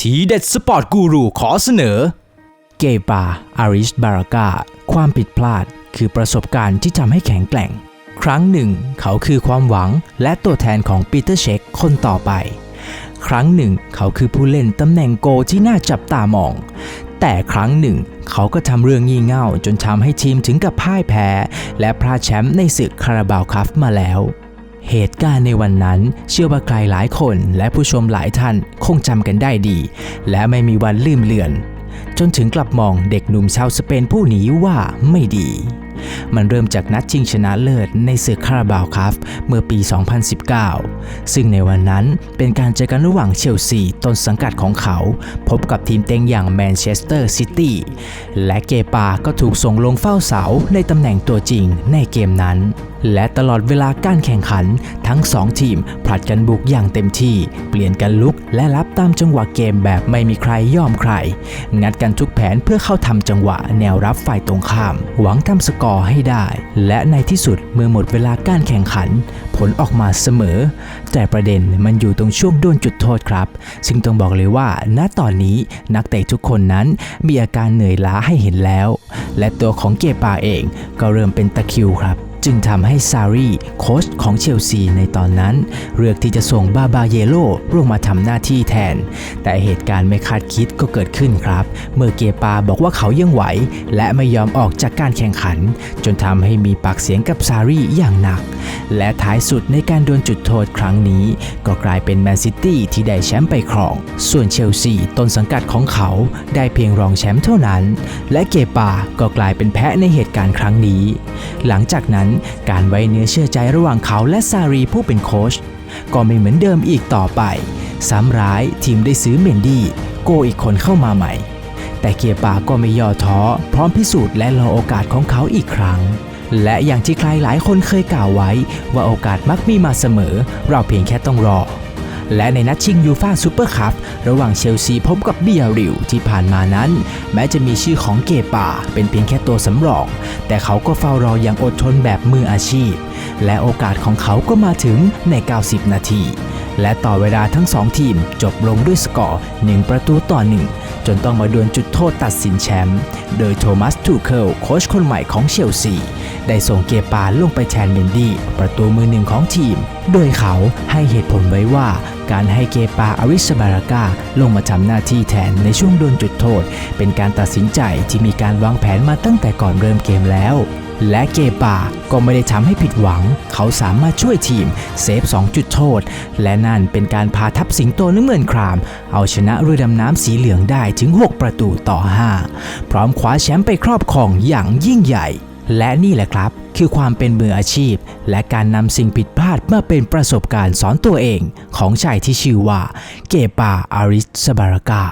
ทีเด็ดสปอร์ตกูรูขอเสนอ เกปาอาริสบารากาความผิดพลาดคือประสบการณ์ที่ทำให้แข็งแกร่ง ครั้งหนึ่ง เขาคือความหวังและตัวแทนของปีเตอร์เช็คคนต่อไป ครั้งหนึ่ง เขาคือผู้เล่นตำแหน่งโกที่น่าจับตามอง แต่ครั้งหนึ่ง เขาก็ทำเรื่องงี่เง่าจนทำให้ทีมถึงกับพ่ายแพ้ และพลาดแชมป์ในศึกคาราบาวคัฟมาแล้วเหตุการณ์ในวันนั้นเชื่อว่าใครหลายคนและผู้ชมหลายท่านคงจำกันได้ดี และไม่มีวันลืมเลือน จนถึงกลับมองเด็กหนุ่มชาวสเปนผู้นี้ว่าไม่ดี มันเริ่มจากนัดชิงชนะเลิศในศึกคาราบาวคัพเมื่อปี 2019 ซึ่งในวันนั้นเป็นการเจอกันระหว่างเชลซีต้นสังกัดของเขา พบกับทีมเต็งอย่างแมนเชสเตอร์ซิตี้และเกปาก็ถูกส่งลงเฝ้าเสาในตำแหน่งตัวจริงในเกมนั้น และตลอดเวลาการแข่งขันทั้ง 2 ทีมผลัดกันบุกอย่างเต็มที่ เปลี่ยนกันลุกและรับตามจังหวะเกมแบบไม่มีใครยอมใคร งัดกันทุกแผนเพื่อเข้าทำจังหวะแนวรับฝ่ายตรงข้าม หวังทำสกอร์ให้ได้ และในที่สุดเมื่อหมดเวลาการแข่งขัน ผลออกมาเสมอ แต่ประเด็นมันอยู่ตรงช่วงดวนจุดโทษครับ ซึ่งต้องบอกเลยว่า ณตอนนี้นักเตะทุกคนนั้นมีอาการเหนื่อยล้าให้เห็นแล้ว และตัวของเกปาเองก็เริ่มเป็นตะคิวครับ จึงทำให้ซารีโค้ชของเชลซีในตอนนั้น เลือกที่จะส่งบาบาเยโลลงมาทำหน้าที่แทน แต่เหตุการณ์ไม่คาดคิดก็เกิดขึ้นครับ เมื่อเกปาบอกว่าเขายังไหว และไม่ยอมออกจากการแข่งขัน จนทำให้มีปากเสียงกับซารีอย่างหนัก และท้ายสุดในการดวลจุดโทษครั้งนี้ ก็กลายเป็นแมนซิตี้ที่ได้แชมป์ไปครอง ส่วนเชลซีต้นสังกัดของเขาได้เพียงรองแชมป์เท่านั้น และเกปาก็กลายเป็นแพะในเหตุการณ์ครั้งนี้ หลังจากนั้นการไว้เนื้อเชื่อใจระหว่างเขาและซารีผู้เป็นโค้ชก็ไม่เหมือนเดิมอีกต่อไป ซ้ำร้ายทีมได้ซื้อเมนดี้โกอีกคนเข้ามาใหม่ แต่เกียร์ปาก็ไม่ย่อท้อ พร้อมพิสูจน์และรอโอกาสของเขาอีกครั้ง และอย่างที่ใครหลายคนเคยกล่าวไว้ ว่าโอกาสมักมีมาเสมอ เราเพียงแค่ต้องรอ และในนัดชิงยูฟ่าซูเปอร์คัพระหว่างเชลซีพบกับเบียริวที่ผ่านมานั้น แม้จะมีชื่อของเกปาเป็นเพียงแค่ตัวสำรอง แต่เขาก็เฝ้ารออย่างอดทนแบบมืออาชีพ และโอกาสของเขาก็มาถึงใน 90 นาทีและต่อเวลาทั้งสองทีมจบลงด้วยสกอร์ 1 ประตูต่อ 1 จนต้องมาดวลจุดโทษตัดสินแชมป์ โดยโทมัสทูเคิลโค้ชคนใหม่ของเชลซี ได้ส่งเกปาลงไปแทนเมนดี้ประตูมือหนึ่งของทีม โดยเขาให้เหตุผลไว้ว่าการให้เกปาอาริสบารากาลงมาทำหน้าที่แทนในช่วงโดนจุดโทษ เป็นการตัดสินใจที่มีการวางแผนมาตั้งแต่ก่อนเริ่มเกมแล้ว และเกปาก็ไม่ได้ทำให้ผิดหวัง เขาสามารถช่วยทีมเซฟ 2 จุดโทษ และนั่นเป็นการพาทัพสิงโตน้ำเงินคราม เอาชนะเรือดำน้ำสีเหลืองได้ถึง 6 ประตูต่อ 5 พร้อมคว้าแชมป์ไปครอบครองอย่างยิ่งใหญ่ และนี่แหละครับ คือความเป็นมืออาชีพ และการนำสิ่งผิดพลาดมาเป็นประสบการณ์สอนตัวเองของชายที่ชื่อว่าเกปาอาริสบารากา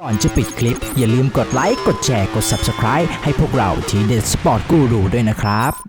ก่อนจะปิดคลิป อย่าลืมกดไลค์ กดแชร์ กด Subscribe ให้พวกเราทีเด็ดสปอร์ตกูรูด้วยนะครับ